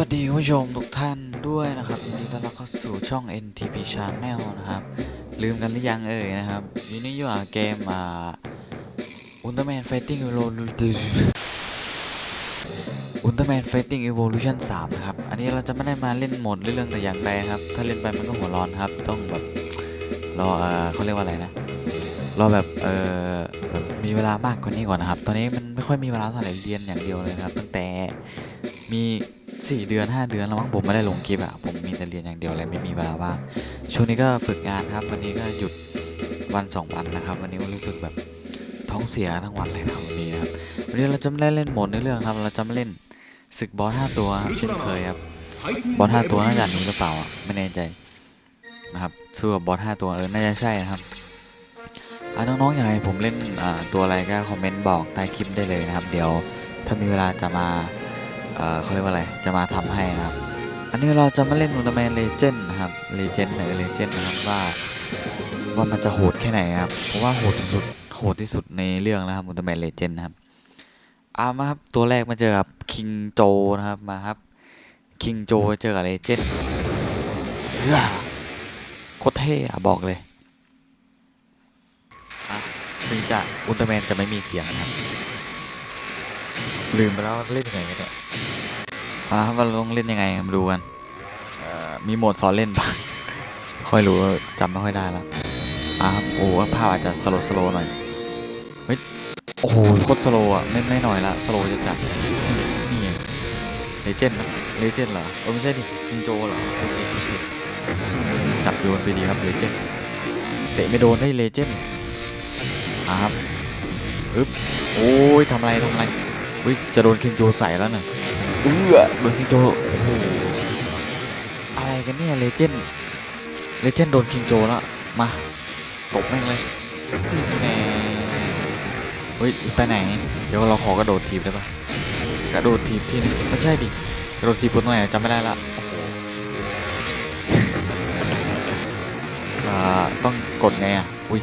วัสดีผู้ชมทุกท่านด้วยนะครับยินดีต้อนรับเข้าสู่ช่อง NTP Channel นะครับ ลืมกันหรือยังเอ่ยนะครับยินดีอยู่กับเกมอ่า Ultraman Fighting Evolution Ultraman Fighting Evolution 3นะครับ อันนี้เราจะไม่ได้มาเล่นโหมดเรื่องแต่อย่างใดครับ ถ้าเล่นไปมันก็หัวร้อนครับ ต้องแบบรอเออเขาเรียกว่าอะไรนะรอแบบเออมีเวลามากกว่านี้ก่อนนะครับ ตอนนี้มันไม่ค่อยมีเวลาเท่าไหร่เรียนอย่างเดียวเลยครับ ตั้งแต่มี 4เดือน5เดือนแล้วมั้งผมไม่ได้ลงคลิปอะผมมีแต่เรียนอย่างเดียวเลยไม่มีเวลาว่างช่วงนี้ก็ฝึกงานครับ วันนี้ก็หยุดวันสองวันนะครับ วันนี้รู้สึกแบบท้องเสียทั้งวันเลยครับวันนี้ครับวันนี้เราจะไม่ได้เล่นโหมดในเรื่องครับ เราจะไมาเล่นศึกบอส5ตัวครับเช่นเคยครับบอส5ตัวน่าจะนี้หรือเปล่าไม่แน่ใจนะครับสู้กับบอส5ตัวเออน่าจะใช่นะครับอะน้องๆอยากให้ผมเล่นอ่าตัวอะไรก็คอมเมนต์บอกใต้คลิปได้เลยนะครับ เดี๋ยวถ้ามีเวลาจะมา เอ่อเขาเรียกว่าอะไรจะมาทำให้นะครับ อันนี้เราจะมาเล่นนูนแมนเลเจนนะครับเลเจนด์ไหนเลเจนด์นะครับว่าว่ามันจะโหดแค่ไหนครับเพราะว่าโหดสุดโหดที่สุดในเรื่องแล้วครับนูนแมนเลเจนด์นะครับอามาครับตัวแรกมาเจอกับคิงโจนะครับมาครับคิงโจเจอกับเลเจนด์เฮ้ยโคตรเท่อะบอกเลยถึงจะอุลตร้าแมนจะไม่มีเสียงนะครับ ลืมไปแล้วเล่นยังไงกันเนี่ยมาว่าเราต้องเล่นยังไงมาดูกันมีโหมดสอนเล่นปะค่อยรู้จำไม่ค่อยได้ล้วอะครับโอ้ภาพอาจจะสโลสโลหน่อยเฮ้ยโอ้โหโคตรสโลอะไม่ไม่หน่อยละสโลจะจัดนี่ไงเลเจนด์นะเลเจนด์เหรอเออไม่ใช่ดิคิงโจเหรอจับโยนไปดีครับเลเจนด์เตะไม่โดนได้เลเจนด์อะครับอึ๊บโอ้ยทำอะไรทำอะไร อุ้ยจะโดนคิงโจใส่แล้วน่ะเอื้อโดนคิงโจโอ้โหอะไรกันเนี่ยเลเจนด์เลเจนด์โดนคิงโจแล้วมาตบแม่งเลยแน่เฮ้ยไปไหน เดี๋ยวเราขอกระโดดทีบได้ปะกระโดดทีบที่นึงไม่ใช่ดิกระโดดทีบบนตรงไหนจำไม่ได้ละโอ้โหอ่าต้องกดไงอะ อุ้ย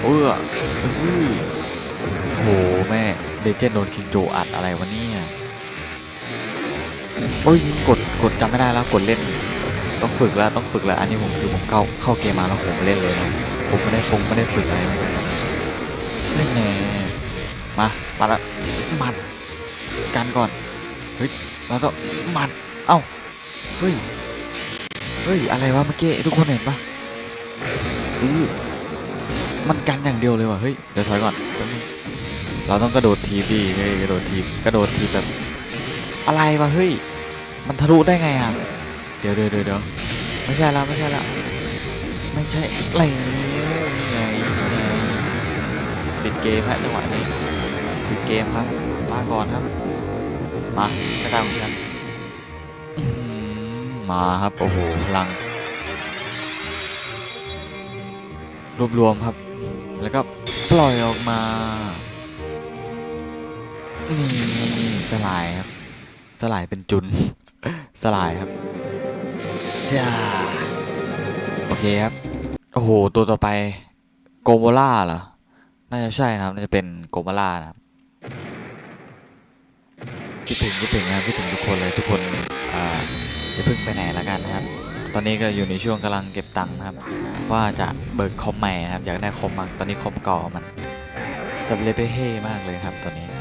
เอออื้อโอ้โห แม่ เดเจนโดนคิงโจอัดอะไรวะเนี่ยโอ้ยกดกดจำไม่ได้แล้วกดเล่น ต้องฝึกแล้วต้องฝึกแล้วอันนี้ผมคือผมเข้าเข้าเกมมาแล้วผมเล่นเลยนะผมไม่ได้ฟงไม่ได้ฝึกอะไรเลยเล่นแน่มามาละมัดกันก่อนเฮ้ยแล้วก็มัดเอ้าเฮ้ยเฮ้ยอะไรวะเมื่อกี้ทุกคนเห็นปะอือมันกันอย่างเดียวเลยว่ะเฮ้ยเดี๋ยวถอยก่อนแป๊บนึง เราต้องกระโดดทีบดีเฮ้ยกระโดดทีบกระโดดทีบแบบอะไรวะเฮ้ยมันทะลุได้ไงอะเดี๋ยวเดี๋ยวเดี๋ยวเดี๋ยวไม่ใช่แล้วไม่ใช่แล้วไม่ใช่อะไรนี่ไงนี่ไงปิดเกมฮะจังหวะนี้ปิดเกมครับลาก่อนครับมาไม่ตามผมครับอื้อหือมาครับโอ้โหพลัง รวบรวมครับ แล้วก็ปล่อยออกมา นี่สลายครับ สลายเป็นจุน สลายครับจ้าโอเคครับ โอ้โห ตัวต่อไปโกโบล่าเหรอ น่าจะใช่นะครับ น่าจะเป็นโกโบล่านะครับคิดถึงคิดถึงนะครับคิดถึงทุกคนเลยทุกคนอ่าอย่าเพิ่งไปไหนละกันนะครับ ตอนนี้ก็อยู่ในช่วงกำลังเก็บตังค์นะครับ ว่าจะเบิกคอมใหม่นะครับ อยากได้คอมมากตอนนี้คอมเก่ามันสเปรเปเฮ่มากเลยครับตอนนี้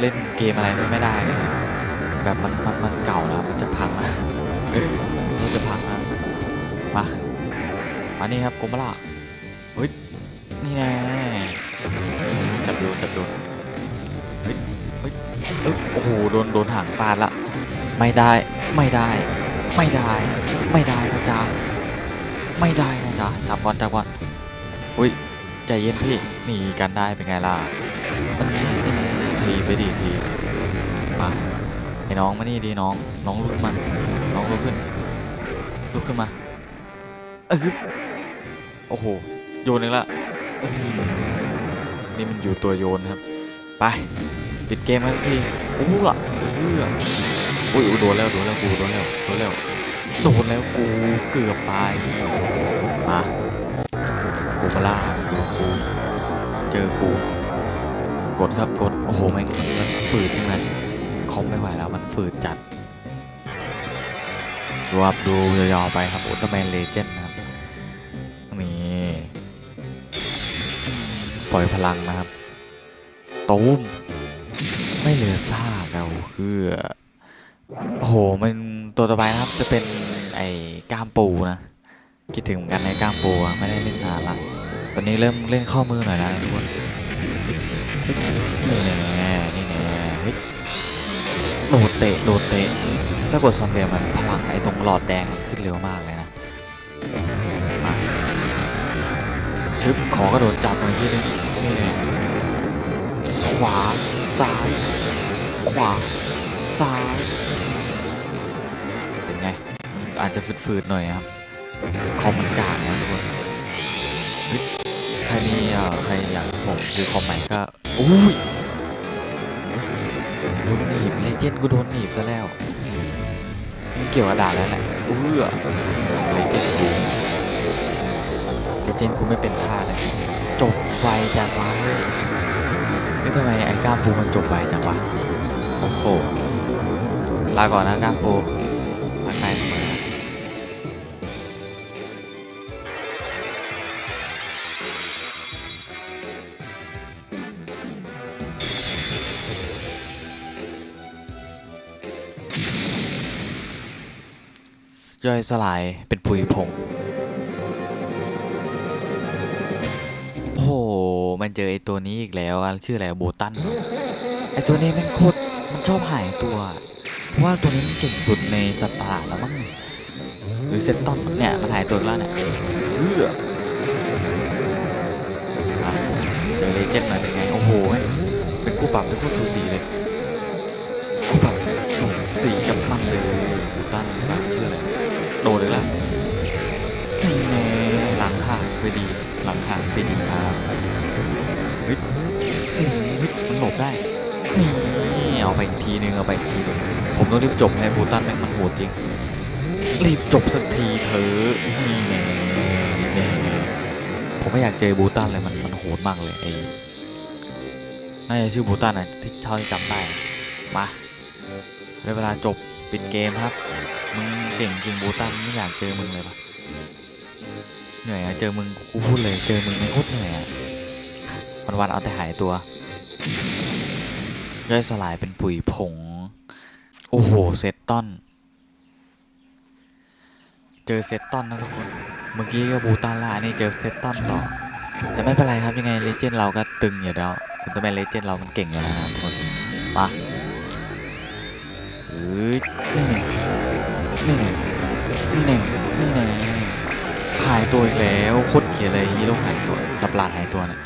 เล่นเกมอะไรไม่ได้เลยแบบมันมันมันเก่าแล้วมันจะพังนะมันจะพังนะมาอันนี้ครับโกมล่าเฮ้ยนี่แน่จับดูจับดูเอ้ยเฮ้ยโอ้โหโดนโดนหางฟาดละไม่ได้ไม่ได้ไม่ได้ไม่ได้นะจ๊ะไม่ได้นะจ๊ะจับก่อนจับก่อนอุ้ยใจเย็นพี่หนีกันได้เป็นไงล่ะมัน ไปดีทีมาไอ้น้องมานี่ดีน้อง น้องลุกมา น้องลุกขึ้น ลุกขึ้นมา เออโอ้โห โยนอีกละนี่มันอยู่ตัวโยนครับ ไป ปิดเกมแล้วทีโอู้อะเอออุ้ยโดนแล้วโดนแล้วกูโดนแล้วโดนแล้วโดนแล้วกูเกือบไปมากูมาล่ากูเจอกู กดครับกด โอ้โหแม่งมันฝืดจังเลยคอมไม่ไหวแล้วมันฝืดจัดดูครับดูยาวๆไปครับอุลตร้าแมนเลเจนด์นะครับนี่ปล่อยพลังนะครับตูมไม่เหลือซากเราคือโอ้โหมันตัวต่อไปนะครับจะเป็นไอ้ก้ามปูนะคิดถึงเหมือนกันในก้ามปูไม่ได้เล่นนานละตอนนี้เริ่มเล่นข้อมือหน่อยแล้วทุกคน นี่แน่นี่แน่เฮ้ยโดดเตะโดดเตะถ้ากดซอมเบียมันพลังไอ้ตรงหลอดแดงมันขึ้นเร็วมากเลยนะมาชึบขอกระโดดจับหน่อยที่นึงนี่แน่ขวาซ้ายขวาซ้ายเป็นไงอาจจะฝืดๆหน่อยครับคอมมันกากนะทุกคน ใครมีเอ่อใครอยากผมซื้อคอมใหม่ก็ อุ้ยโดนหนีบเลเจนด์กูโดนหนีบซะแล้วมันเกี่ยวกับด่าแล้วแหละเอื้อเลเจนด์กูเลเจนด์กูไม่เป็นท่าเลยจบไวจังวะนี่ทำไมไอ้ก้ามปูมันจบไวจังวะ โอ้โห ลาก่อนนะก้ามปู ย่อยสลายเป็นปุ๋ยผงโอ้โห มันเจอไอตัวนี้อีกแล้วชื่ออะไรโบตันเหรอไอตัวนี้มันโคตรมันชอบหายตัว เพราะว่าตัวนี้มันเก่งสุดในสัตว์ประหลาแล้วมั้งหรือเซตตอนเนี่ยมันหายตัวแล้วเนี่ยเอือเจอเลเจนด์หน่อยเป็นไง โอ้โห เป็นคู่ปรับเป็นคู่สูสีเลยคู่ปรับสูสีกับมันเลยโบตันหลังชื่ออะไร โดนเลยล่ะนี่แน่หลังห่างไปดี หลังห่างไปดีครับเฮ้ยเฮ้ยมันหลบได้ นี่เอาไปอีกทีนึงเอาไปอีกทีนึงผมต้องรีบจบให้บูตันแม่งมันโหดจริง รีบจบสักทีเถอะนี่แน่นี่แน่ผมไม่อยากเจอบูตันเลยมันมันโหดมากเลยไอ้น่าจะชื่อบูตันนะที่เท่าที่จำได้ มาได้เวลาจบ ปิดเกมครับ มึงเก่งจริงบูตันไม่อยากเจอมึงเลยปะเหนื่อยอะเจอมึงกูพูดเลย เจอมึงไม่โคตรเหนื่อยอะวันวันเอาแต่หายตัวย่อยสลายเป็นปุ๋ยผง โอ้โห เซตตอน เจอเซตตอนนะทุกคน เมื่อกี้ก็บูตันละอันนี้เจอเซตตอนต่อ แต่ไม่เป็นไรครับยังไงเลเจนด์เราก็ตึงอยู่แล้วคุณตัวแม่เลเจนด์เรามันเก่งอยู่แล้วนะทุกคนมา อ้ยนี่ไงนี่ไงนี่ไงนี่ไงหายตัวอีกแล้วโคตรเกลียดเลยฮีโร่หายตัวสับปลาดหายตัวเนี่ย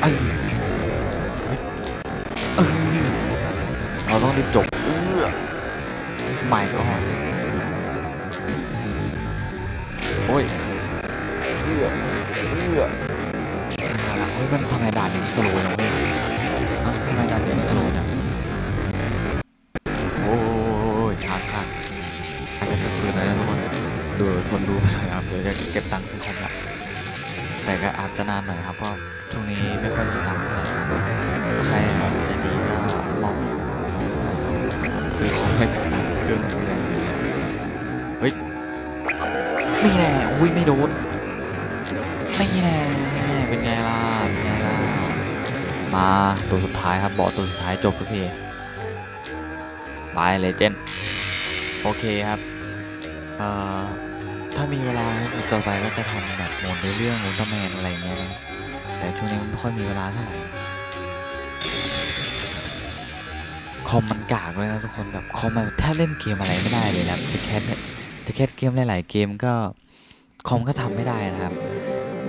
เอ้ยเราต้องรีบจบเออ my god โอ้ยเออเออเฮ้ยมันทำไมด่านนี้มันสโลว์อย่างเว้ย เก็บตังค์ซื้อคอมละแต่ก็อาจจะนานหน่อยครับเพราะช่วงนี้ไม่ค่อยมีตังค์เท่าไหร่ใครใจะดีก็ลองซื้อคอมให้สักหนึ่งเครื่องไม่ได้เฮ้ยไม่แน่อุ้ยไม่โดนไม่แน่เป็นไงล่ะเป็นไงล่ะมาตัวสุดท้ายครับบอตัวสุดท้ายจบทุกทีบายเลยเจนโอเคครับเอ่อ ถ้ามีเวลาครับต่อไปก็จะทำแบบโมดในเรื่องอุลตร้าแมนอะไรเงี้ยนะแต่ช่วงนี้ไม่ค่อยมีเวลาเท่าไหร่คอมมันกากเลยนะทุกคนแบบคอมมันแทบเล่นเกมอะไรไม่ได้เลยนะจะแคสจะแคสเกมหลาย ๆ เกมก็คอมก็ทำไม่ได้นะครับ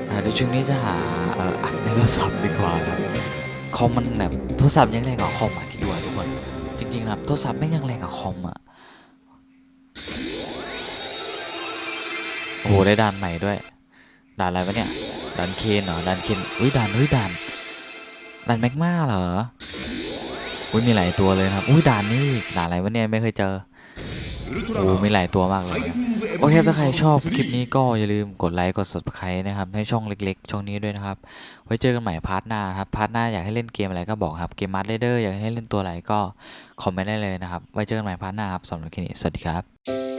อ่าเดี๋ยวช่วงนี้จะหาเอ่ออัดในโทรศัพท์ดีกว่าครับคอมมันแบบโทรศัพท์ยังแรงกว่าคอมอะคิดดูทุกคนจริงๆนะโทรศัพท์ไม่ยังแรงกว่าคอมอะ โอ้โหได้ด่านใหม่ด้วย ด่านอะไรวะเนี่ย ด่านเคนเหรอ ด่านเคนอุ้ยด่านอุ้ยด่าน ด่านแมกมาเหรอ อุ้ยมีหลายตัวเลยครับ อุ้ยด่านนี้ด่านอะไรวะเนี่ยไม่เคยเจอ โอ้มีหลายตัวมากเลยโอเคถ้าใครชอบคลิปนี้ก็อย่าลืมกดไลค์กด subscribe นะครับ ให้ช่องเล็กๆ ช่องนี้ด้วยนะครับ ไว้เจอกันใหม่พาร์ทหน้าครับ พาร์ทหน้าอยากให้เล่นเกมอะไรก็บอกครับ เกมมาร์เดอร์อยากให้เล่นตัวอะไรก็คอมเมนต์ได้เลยนะครับ ไว้เจอกันใหม่พาร์ทหน้าครับสำหรับคลิปนี้ สวัสดีครับ